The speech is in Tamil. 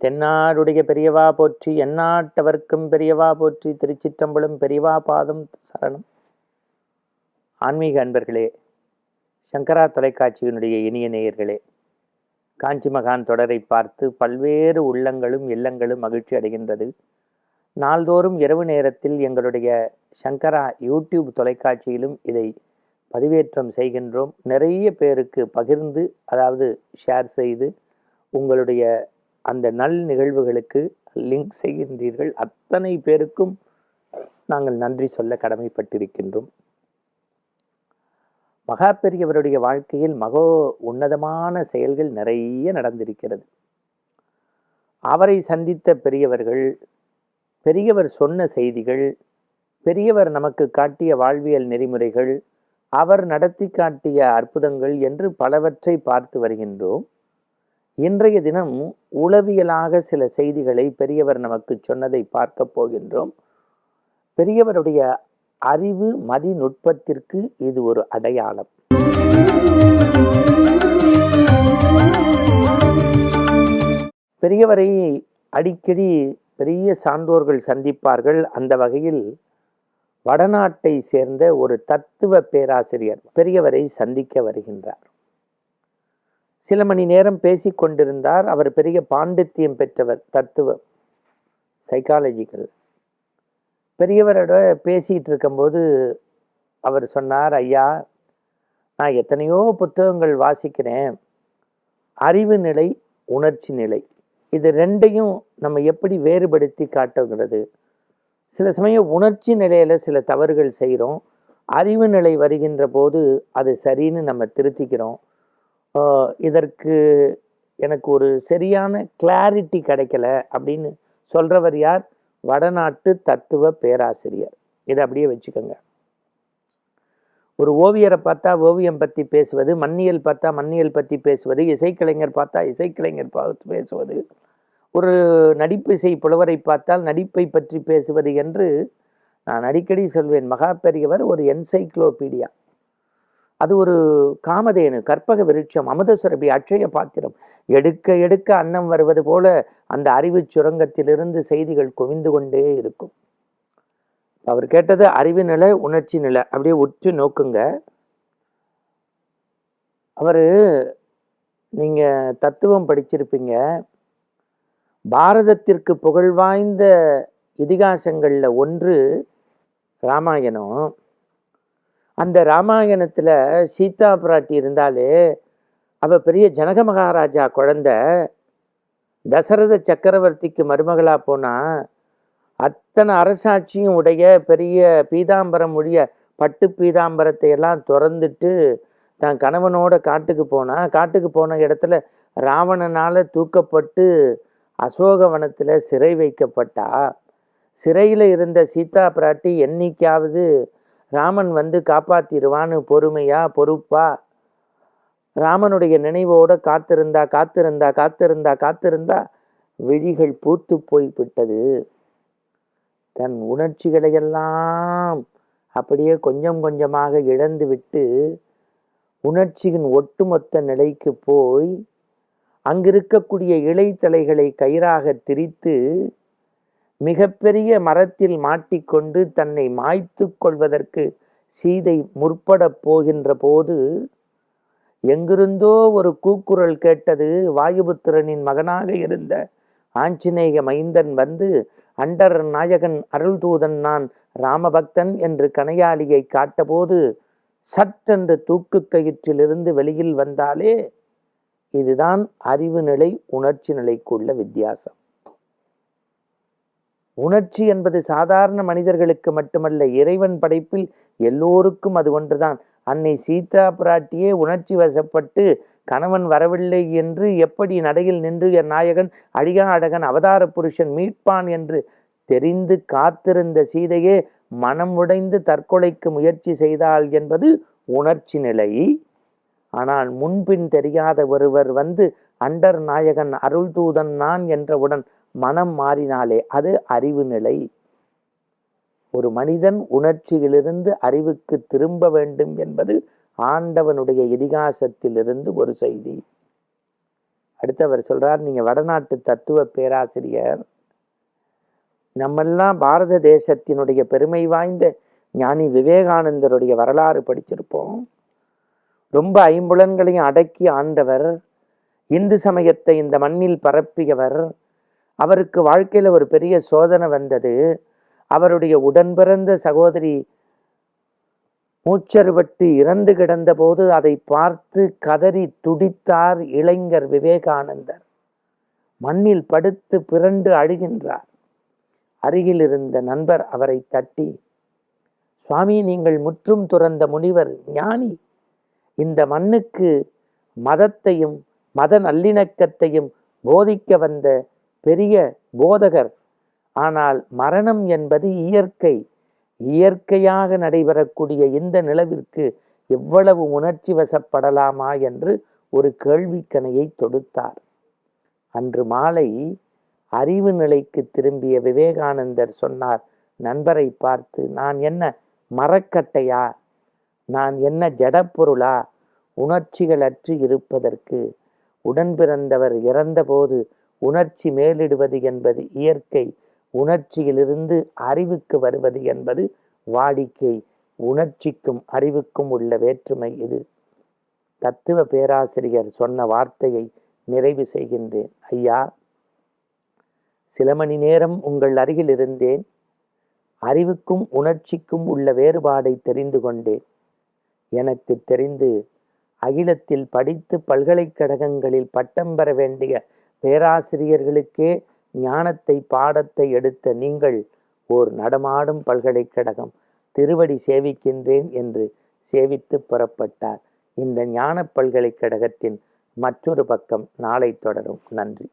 தென்னாடுடைய பெரியவா போற்றி எந்நாட்டவர்க்கும் பெரியவா போற்றி திருச்சிற்றம்பலம் பெரியவா பாதம் சரணம். ஆன்மீக அன்பர்களே சங்கரா தொலைக்காட்சியினுடைய இனிய நேயர்களே காஞ்சி மகான் தொடரை பார்த்து பல்வேறு உள்ளங்களும் இல்லங்களும் மகிழ்ச்சி அடைகின்றது. நாள்தோறும் இரவு நேரத்தில் எங்களுடைய சங்கரா யூடியூப் தொலைக்காட்சியிலும் இதை பதிவேற்றம் செய்கின்றோம். நிறைய பேருக்கு பகிர்ந்து அதாவது ஷேர் செய்து உங்களுடைய அந்த நல் நிகழ்வுகளுக்கு லிங்க் செய்கின்றீர்கள். அத்தனை பேருக்கும் நாங்கள் நன்றி சொல்ல கடமைப்பட்டிருக்கின்றோம். மகா பெரியவருடைய வாழ்க்கையில் மகோ உன்னதமான செயல்கள் நிறைய நடந்திருக்கிறது. அவரை சந்தித்த பெரியவர்கள் பெரியவர் சொன்ன செய்திகள் பெரியவர் நமக்கு காட்டிய வாழ்வியல் நெறிமுறைகள் அவர் நடத்தி காட்டிய அற்புதங்கள் என்று பலவற்றை பார்த்து வருகின்றோம். இன்றைய தினம் உளவியலாக சில செய்திகளை பெரியவர் நமக்கு சொன்னதை பார்க்க போகின்றோம். பெரியவருடைய அறிவு மதிநுட்பத்திற்கு இது ஒரு அடையாளம். பெரியவரை அடிக்கடி பெரிய சான்றோர்கள் சந்திப்பார்கள். அந்த வகையில் வடநாட்டை சேர்ந்த ஒரு தத்துவ பேராசிரியர் பெரியவரை சந்திக்க வருகின்றார். சில மணி நேரம் பேசி கொண்டிருந்தார் அவர் பெரிய பாண்டித்தியம் பெற்றவர் தத்துவம் சைக்காலஜிக்கல் பெரியவரோட பேசிகிட்டு இருக்கும்போது அவர் சொன்னார் ஐயா நான் எத்தனையோ புத்தகங்கள் வாசிக்கிறேன். அறிவு நிலை உணர்ச்சி நிலை. இது ரெண்டையும் நம்ம எப்படி வேறுபடுத்தி காட்டுகிறது? சில சமயம் உணர்ச்சி நிலையில் சில தவறுகள் செய்கிறோம். அறிவு நிலை வருகின்ற போது அது சரின்னு நம்ம திருத்திக்கிறோம். இதற்கு எனக்கு ஒரு சரியான கிளாரிட்டி கிடைக்கல அப்படின்னு சொல்கிறவர் யார்? வடநாட்டு தத்துவ பேராசிரியர். இதை அப்படியே வச்சுக்கோங்க. ஒரு ஓவியரை பார்த்தா ஓவியம் பற்றி பேசுவது மண்ணியல் பார்த்தா மண்ணியல் பற்றி பேசுவது இசைக்கலைஞர் பார்த்தா இசைக்கலைஞர் பார்த்து பேசுவது ஒரு நடிப்பு இசை புலவரை பார்த்தால் நடிப்பை பற்றி பேசுவது என்று நான் அடிக்கடி சொல்வேன். மகா பெரியவர் ஒரு என்சைக்ளோபீடியா அது ஒரு காமதேனு கற்பக விருட்சம் அமுதசுரபி அட்சய பாத்திரம். எடுக்க எடுக்க அன்னம் வருவது போல அந்த அறிவு சுரங்கத்திலிருந்து செய்திகள் குவிந்து கொண்டே இருக்கும். அவர் கேட்டது அறிவு நிலை உணர்ச்சி நிலை அப்படியே உற்று நோக்குங்க. அவர் நீங்கள் தத்துவம் படிச்சிருப்பீங்க. பாரதத்திற்கு புகழ்வாய்ந்த இதிகாசங்களில் ஒன்று ராமாயணம். அந்த ராமாயணத்தில் சீதா பிராட்டி இருந்தாலே அவள் பெரிய ஜனக மகாராஜா குழந்த தசரத சக்கரவர்த்திக்கு மருமகளாக போனால் அத்தனை அரசாட்சியும் உடைய பெரிய பீதாம்பரம் உடைய பட்டு பீதாம்பரத்தை எல்லாம் திறந்துட்டு தான் கணவனோட காட்டுக்கு போனால் காட்டுக்கு போன இடத்துல ராவணனால் தூக்கப்பட்டு அசோகவனத்தில் சிறை வைக்கப்பட்டா சிறையில் இருந்த சீதா பிராட்டி என்னைக்காவது ராமன் வந்து காப்பாத்திடுவான்னு பொறுமையா பொறுப்பா? ராமனுடைய நினைவோட காத்திருந்தா காத்திருந்தா காத்திருந்தா காத்திருந்தா விழிகள் பூத்து போய் விட்டது தன் உணர்ச்சிகளையெல்லாம் அப்படியே கொஞ்சம் கொஞ்சமாக இழந்து விட்டு உணர்ச்சியின் ஒட்டுமொத்த நிலைக்கு போய் அங்கிருக்கக்கூடிய இலைத்தலைகளை கயிறாக திரித்து மிகப்பெரிய மரத்தில் மாட்டிக்கொண்டு தன்னை மாய்த்து கொள்வதற்கு சீதை முற்படப் போகின்ற போது எங்கிருந்தோ ஒரு கூக்குரல் கேட்டது வாயுபுத்திரனின் மகனாக இருந்த ஆஞ்சநேய மைந்தன் வந்து அண்டர் நாயகன் அருள்தூதன் நான் ராமபக்தன் என்று கனையாளியை காட்டபோது சட்டென்று தூக்கு கயிற்றிலிருந்து வெளியில் வந்தாலே இதுதான் அறிவு நிலை உணர்ச்சி நிலைக்குள்ள வித்தியாசம். உணர்ச்சி என்பது சாதாரண மனிதர்களுக்கு மட்டுமல்ல இறைவன் படைப்பில் எல்லோருக்கும் அது ஒன்றுதான். அன்னை சீதா பிராட்டியே உணர்ச்சி வசப்பட்டு கணவன் வரவில்லை என்று எப்படி நடையில் நின்று என் நாயகன் அழியா அழகன் அவதார புருஷன் மீட்பான் என்று தெரிந்து காத்திருந்த சீதையே மனம் உடைந்து தற்கொலைக்கு முயற்சி செய்தாள் என்பது உணர்ச்சி நிலை. ஆனால் முன்பின் தெரியாத ஒருவர் வந்து அண்டர் நாயகன் அருள்தூதன் நான் என்றவுடன் மனம் மாறினாலே அது அறிவு நிலை. ஒரு மனிதன் உணர்ச்சியிலிருந்து அறிவுக்கு திரும்ப வேண்டும் என்பது ஆண்டவனுடைய இதிகாசத்திலிருந்து ஒரு செய்தி. அடுத்தவர் சொல்றார் நீங்க வடநாட்டு தத்துவ பேராசிரியர். நம்மெல்லாம் பாரத தேசத்தினுடைய பெருமை வாய்ந்த ஞானி விவேகானந்தருடைய வரலாறு படிச்சிருப்போம். ரொம்ப ஐம்புலன்களையும் அடக்கி ஆண்டவர் இந்து சமயத்தை இந்த மண்ணில் பரப்பியவர் அவருக்கு வாழ்க்கையில ஒரு பெரிய சோதனை வந்தது. அவருடைய உடன்பிறந்த சகோதரி மூச்சறுபட்டு இறந்து கிடந்த போது அதை பார்த்து கதறி துடித்தார் இளைஞர் விவேகானந்தர். மண்ணில் படுத்து பிறண்டு அழுகின்றார். அருகில் இருந்த நண்பர் அவரை தட்டி சுவாமி நீங்கள் முற்றும் துறந்த முனிவர் ஞானி. இந்த மண்ணுக்கு மதத்தையும் மத நல்லிணக்கத்தையும் போதிக்க வந்த பெரிய போதகர். ஆனால் மரணம் என்பது இயற்கை. இயற்கையாக நடைபெறக்கூடிய இந்த நிலவிற்கு எவ்வளவு உணர்ச்சி வசப்படலாமா என்று ஒரு கேள்விக்கணையை தொடுத்தார். அன்று மாலை அறிவு நிலைக்கு திரும்பிய விவேகானந்தர் சொன்னார் நண்பரை பார்த்து நான் என்ன மரக்கட்டையா? நான் என்ன ஜடப்பொருளா? உணர்ச்சிகள் அற்று இருப்பதற்கு. உடன் பிறந்தவர் இறந்தபோது உணர்ச்சி மேலிடுவது என்பது இயற்கை உணர்ச்சியிலிருந்து அறிவுக்கு வருவது என்பது வாடிக்கை. உணர்ச்சிக்கும் அறிவுக்கும் உள்ள வேற்றுமை இது. தத்துவ பேராசிரியர் சொன்ன வார்த்தையை நிறைவு செய்கின்றேன். ஐயா சில மணி நேரம் உங்கள் அருகில் இருந்தேன். அறிவுக்கும் உணர்ச்சிக்கும் உள்ள வேறுபாடை தெரிந்து கொண்டேன். எனக்கு தெரிந்து அகிலத்தில் படித்து பல்கலைக்கழகங்களில் பட்டம் பெற வேண்டிய பேராசிரியர்களுக்கே ஞானத்தை பாடத்தை எடுத்த நீங்கள் ஓர் நடமாடும் பல்கலைக்கழகம். திருவடி சேவிக்கின்றேன் என்று சேவித்து புறப்பட்டார். இந்த ஞான பல்கலைக்கழகத்தின் மற்றொரு பக்கம் நாளை தொடரும். நன்றி.